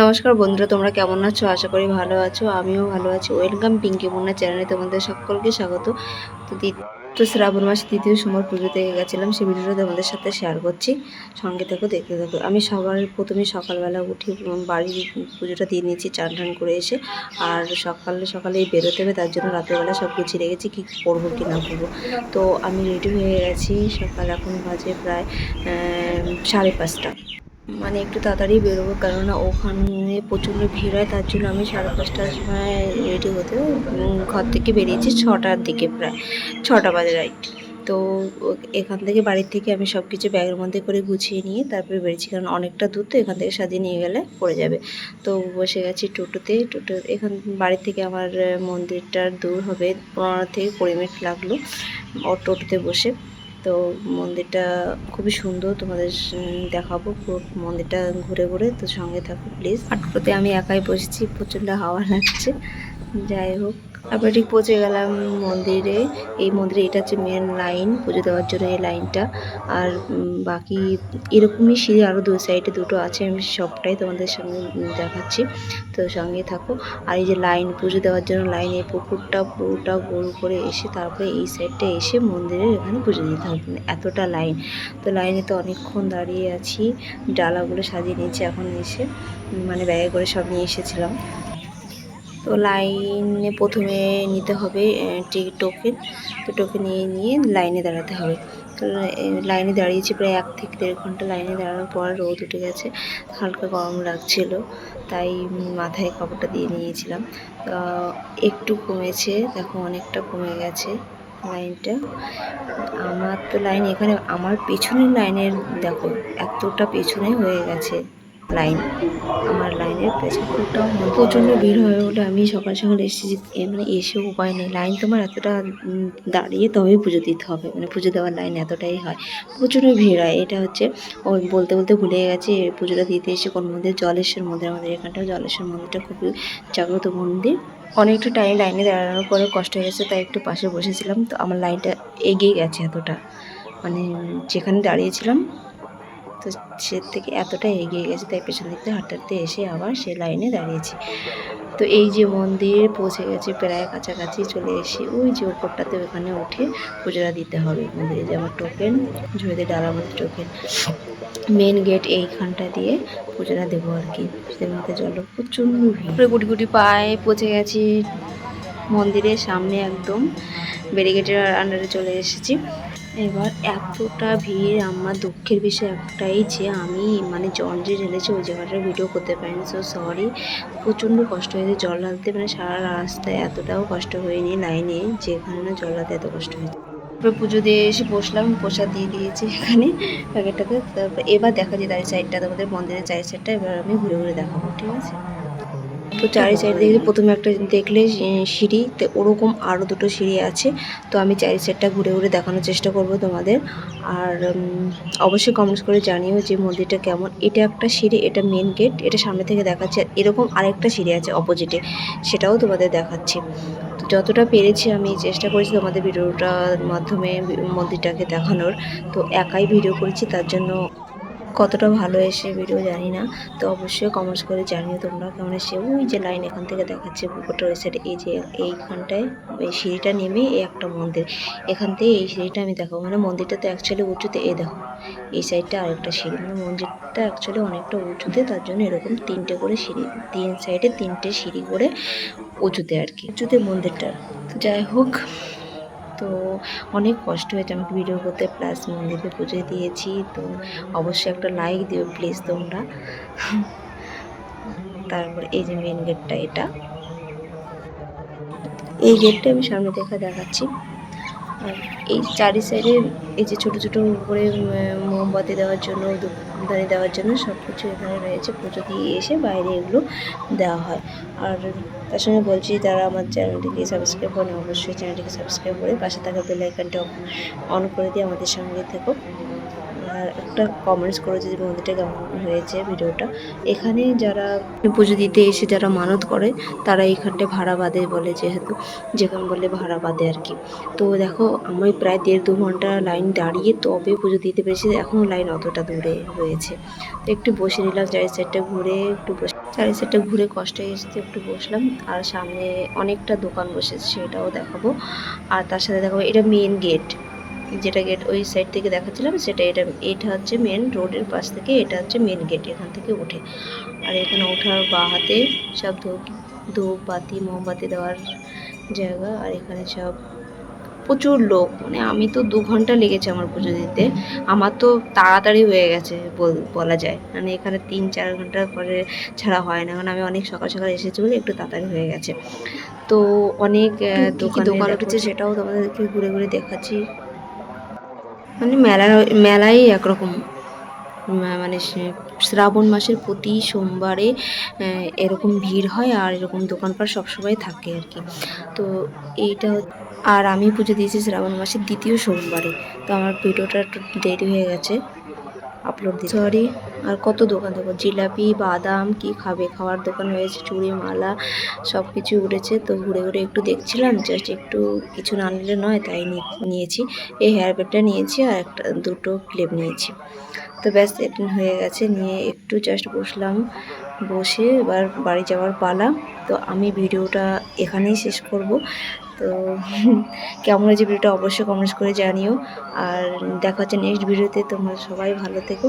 নমস্কার বন্ধুরা, তোমরা কেমন আছো? আশা করি ভালো আছো, আমিও ভালো আছি। ওয়েলকাম পিঙ্কি মুন্না চ্যানেলে তোমাদের সকলকে স্বাগত। তো তো শ্রাবণ মাস দ্বিতীয় সময় পুজো পুজোতে গেছিলাম সেই ভিডিওটা তোমাদের সাথে শেয়ার করছি। সঙ্গে থেকো, দেখতে থাকো। আমি সবার প্রথমে সকালবেলা উঠে বাড়ির পুজোটা দিয়ে নিয়েছি, চান টান করে এসে। আর সকালে সকালে বেরোতে হবে, তার জন্য রাতেরবেলা সব গুছিয়ে রেখেছি, কী করব, কি না করব। তো আমি রেডি হয়ে গেছি, সকাল এখন বাজে প্রায় সাড়ে পাঁচটা। মানে একটু তাড়াতাড়ি বেরোবো, কেননা ওখানে প্রচণ্ড ভিড় হয়, তার জন্য আমি সাড়ে পাঁচটার সময় রেডি হতে ঘর থেকে বেরিয়েছি ছটার দিকে প্রায়, ছটা বাজে রাইট তো এখান থেকে বাড়ির থেকে আমি সব কিছু ব্যাগের মধ্যে করে গুছিয়ে নিয়ে তারপরে বেরিয়েছি, কারণ অনেকটা দূর তো এখান থেকে সাজিয়ে নিয়ে গেলে পড়ে যাবে। তো বসে গেছি টোটোতে, টোটো এখান বাড়ি থেকে আমার মন্দিরটার দূর হবে, পনেরো থেকে কুড়ি মিনিট লাগল ও টোটোতে বসে। তো মন্দিরটা খুবই সুন্দর তোমাদের দেখাবো পুরো মন্দিরটা ঘুরে ঘুরে তো সঙ্গে থাকো প্লিজ আটকোতে আমি একাই বসেছি প্রচণ্ড হাওয়া লাগছে। যাই হোক। তারপরে ঠিক পৌঁছে গেলাম মন্দিরে। এই মন্দিরে এটা হচ্ছে মেন লাইন পুজো দেওয়ার জন্য এই লাইনটা আর বাকি এরকমই সিঁড়ি আরও দু সাইডে দুটো আছে, আমি সবটাই তোমাদের সঙ্গে দেখাচ্ছি। তো সঙ্গে থাকো। আর এই যে লাইন পুজো দেওয়ার জন্য লাইন এই পুকুরটা পুরোটা গোল করে এসে তারপরে এই সাইডটা এসে মন্দিরের এখানে পুজো দিতে হবে। মানে এতটা লাইন তো লাইনে তো অনেকক্ষণ দাঁড়িয়ে আছি। ডালাগুলো সাজিয়ে নিয়েছি এখন এসে। মানে ব্যাগে করে সব নিয়ে এসেছিলাম। তো লাইনে প্রথমে নিতে হবে টোকেন। তো টোকেন নিয়ে নিয়ে লাইনে দাঁড়াতে হবে। তো লাইনে দাঁড়িয়েছি প্রায় এক থেকে দেড় ঘণ্টা লাইনে দাঁড়ানোর পর রোদ উঠে গেছে, হালকা গরম লাগছিল, তাই মাথায় কাপড়টা দিয়ে নিয়েছিলাম। একটু কমেছে, দেখো অনেকটা কমে গেছে লাইনটা। আমার তো লাইন এখানে, আমার পেছনের লাইনের দেখো, এতটা পেছনে হয়ে গেছে। লাইন আমার লাইনের পেছনে প্রচণ্ড ভিড় হয়ে ওঠে। আমি সকাল সকাল এসেছি মানে এসে উপায় নেই। লাইন তোমার এতটা দাঁড়িয়ে তবেই পুজো দিতে হবে। মানে পুজো দেওয়ার লাইন এতটাই হয়। প্রচণ্ড ভিড় হয়। এটা হচ্ছে ওই বলতে বলতে ভুলে গেছে পুজোটা দিতে এসে কোন মন্দির? জলেশ্বর মন্দির। আমাদের এখানটাও জলেশ্বর মন্দিরটা খুবই জাগ্রত মন্দির। অনেকটা টাইম লাইনে দাঁড়ানোর পরে কষ্ট হয়ে গেছে, তাই একটু পাশে বসেছিলাম। তো আমার লাইনটা এগিয়ে গেছে এতটা। মানে যেখানে দাঁড়িয়েছিলাম তো সে থেকে এতটা এগিয়ে গেছে, তাই পেছন দিক থেকে হাঁটতে এসে আবার সে লাইনে দাঁড়িয়েছি। তো এই যে মন্দির পৌঁছে গেছে প্রায় কাছাকাছি চলে এসে, ওই যে ওপরটাতে ওখানে উঠে পুজোটা দিতে হবে। মন্দিরে যে আমার টোকেন ঝুড়িতে ডালার মধ্যে টোকেন মেন গেট এইখানটা দিয়ে পুজোটা দেবো আর কি। মধ্যে জল ভিড়। গুটি গুটি পায়ে পৌঁছে গেছি মন্দিরের সামনে একদম। ব্যারিগেটের আন্ডারে চলে এসেছি। এবার এতটা ভিড়, আমার দুঃখের বিষয় একটাই যে আমি মানে জল যে ঢেলেছি ওই জায়গাটা ভিডিও করতে পারিনি। সো সরি প্রচণ্ড কষ্ট হয়েছে জল ঢালতে। মানে সারা রাস্তায় এতটাও কষ্ট হয়নি লাইনে যেখানে না জল ঢালতে এত কষ্ট হয়েছে। তারপরে পুজো দিয়ে এসে বসলাম, প্রসাদ দিয়ে দিয়েছি এখানে প্যাকেটটাতে। তারপর এবার দেখা যায় চারি সাইডটা তোমাদের মন্দিরের চারি সাইডটা এবার আমি ঘুরে ঘুরে দেখাবো, ঠিক আছে? তো চারি সাইড দেখলে প্রথমে একটা দেখলে সিঁড়ি, তো ওরকম আরও দুটো সিঁড়ি আছে। তো আমি চারি সাইডটা ঘুরে ঘুরে দেখানোর চেষ্টা করব তোমাদের। আর অবশ্যই কমেন্টস করে জানিও যে মন্দিরটা কেমন। এটা একটা সিঁড়ি, এটা মেন গেট এটা সামনে থেকে দেখাচ্ছে। আর এরকম আরেকটা সিঁড়ি আছে অপোজিটে সেটাও তোমাদের দেখাচ্ছি। তো যতটা পেরেছি আমি চেষ্টা করেছি তোমাদের ভিডিওটার মাধ্যমে মন্দিরটাকে দেখানোর। তো একাই ভিডিও করেছি, তার জন্য কতটা ভালো এসে ভিডিও জানি না। তো অবশ্যই কমেন্টস করে জানিও তোমরা কেমন এসে ওই যে লাইন এখান থেকে দেখাচ্ছে পুকুরটা ওই সাইডে এই যে এইখানটায় এই সিঁড়িটা নেমে এই একটা মন্দির। এখান থেকে এই সিঁড়িটা আমি দেখাবো। মানে মন্দিরটা তো অ্যাকচুয়ালি উঁচুতে, এই দেখো, এই সাইডটা আরেকটা সিঁড়ি। মানে মন্দিরটা অ্যাকচুয়ালি অনেকটা উঁচুতে, তার জন্য এরকম তিনটে করে সিঁড়ি, তিন সাইডে তিনটে সিঁড়ি করে উঁচুতে আর কি, উঁচুতে মন্দিরটা। যাই হোক তো অনেক কষ্ট হয়েছে। আমাকে ভিডিও করতে প্লাস মন্দিরে পুজো দিয়েছি। তো অবশ্যই একটা লাইক দিও প্লিজ তোমরা। তারপর এই যে মেন গেটটা এটা। এই গেটটা আমি সামনে দেখা দেখাচ্ছি। এই চারি সাইডে এই যে ছোটো ছোটো করে মোমবাতি দেওয়ার জন্য ধূপদানি দেওয়ার জন্য সব কিছু এখানে রয়েছে। পুজো দিয়ে এসে বাইরে এগুলো দেওয়া হয়। আর তার সঙ্গে বলছি তারা আমার চ্যানেলটিকে সাবস্ক্রাইব করেন অবশ্যই চ্যানেলটিকে সাবস্ক্রাইব করে পাশে থাকা বেল আইকনটা অন করে দিয়ে আমাদের সঙ্গে থেকো। আর একটা কমেন্টস করেছে যে মন্দিরটা কেমন হয়েছে ভিডিওটা। এখানে যারা পুজো দিতে এসে যারা মানত করে, তারা এইখানটায় ভাড়া বাঁধে বলে যেহেতু, যেখানে বলে ভাড়া বাঁধে আর কি। তো দেখো, আমি প্রায় দেড় দু ঘণ্টা লাইন দাঁড়িয়ে তবে পুজো দিতে পেরেছি এখনও লাইন অতটা দূরে রয়েছে। তো একটু বসে নিলাম, চারি সাইডটা ঘুরে একটু বসে, চারি সাইডটা ঘুরে কষ্ট এসেছে একটু বসলাম, আর সামনে অনেকটা দোকান বসেছে, সেটাও দেখাবো। আর তার সাথে দেখাবো এটা মেন গেট যেটা গেট ওই সাইড থেকে দেখাচ্ছিলাম সেটা এটা এটা হচ্ছে মেন রোডের পাশ থেকে এটা হচ্ছে মেন গেট এখান থেকে ওঠে আর এখানে ওঠার বা হাতে সব ধূপ ধূপ বাতি মোমবাতি দেওয়ার জায়গা আর এখানে সব প্রচুর লোক। মানে আমি তো দু ঘণ্টা লেগেছে আমার পুজো দিতে। আমার তো তাড়াতাড়ি হয়ে গেছে বল- বলা যায়। মানে এখানে তিন চার ঘণ্টা পরে ছাড়া হয় না। কারণ আমি অনেক সকাল সকাল এসেছি বলে একটু তাড়াতাড়ি হয়ে গেছে। তো অনেক দোকান দোকান উঠেছে সেটাও তোমাদেরকে ঘুরে ঘুরে দেখাচ্ছি। মানে মেলা মেলাই একরকম। মানে শ্রাবণ মাসের প্রতি সোমবারে এরকম ভিড় হয় আর এরকম দোকানপাট সবসময় থাকে আর কি। তো এইটা আর আমি পুজো দিয়েছি শ্রাবণ মাসের দ্বিতীয় সোমবারে। তো আমার ভিডিওটা একটু দেরি হয়ে গেছে। আপলোড দিতে সরি আর কত দোকান দেখো? জিলাপি বাদাম কি খাবে? খাওয়ার দোকান হয়েছে চুড়ি মালা সব কিছু উঠেছে। তো ঘুরে ঘুরে একটু দেখছিলাম জাস্ট একটু কিছু না নিলে নয় তাই নিয়েছি। এই হেয়ার ব্যান্ডটা নিয়েছি আর একটা দুটো ক্লিপ নিয়েছি। তো ব্যাস এটা হয়ে গেছে নিয়ে একটু জাস্ট বসলাম। বসে এবার বাড়ি যাওয়ার পালা। তো আমি ভিডিওটা এখানেই শেষ করব। তো কেমন হয়েছে ভিডিওটা অবশ্যই কমেন্টস করে জানিও। আর দেখা হচ্ছে নেক্সট ভিডিওতে, তোমরা সবাই ভালো থেকো।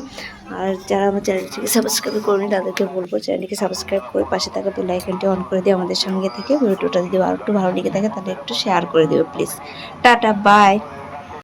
আর যারা আমার চ্যানেলটিকে সাবস্ক্রাইব করেনি, তাদেরকে বলব চ্যানেলটিকে সাবস্ক্রাইব করে পাশে থাকা বেল আইকনটি অন করে দিও আমাদের সঙ্গে থেকে। ভিডিওটা যদি আরও একটু ভালো লেগে থাকে, তাহলে একটু শেয়ার করে দিও প্লিজ টাটা বাই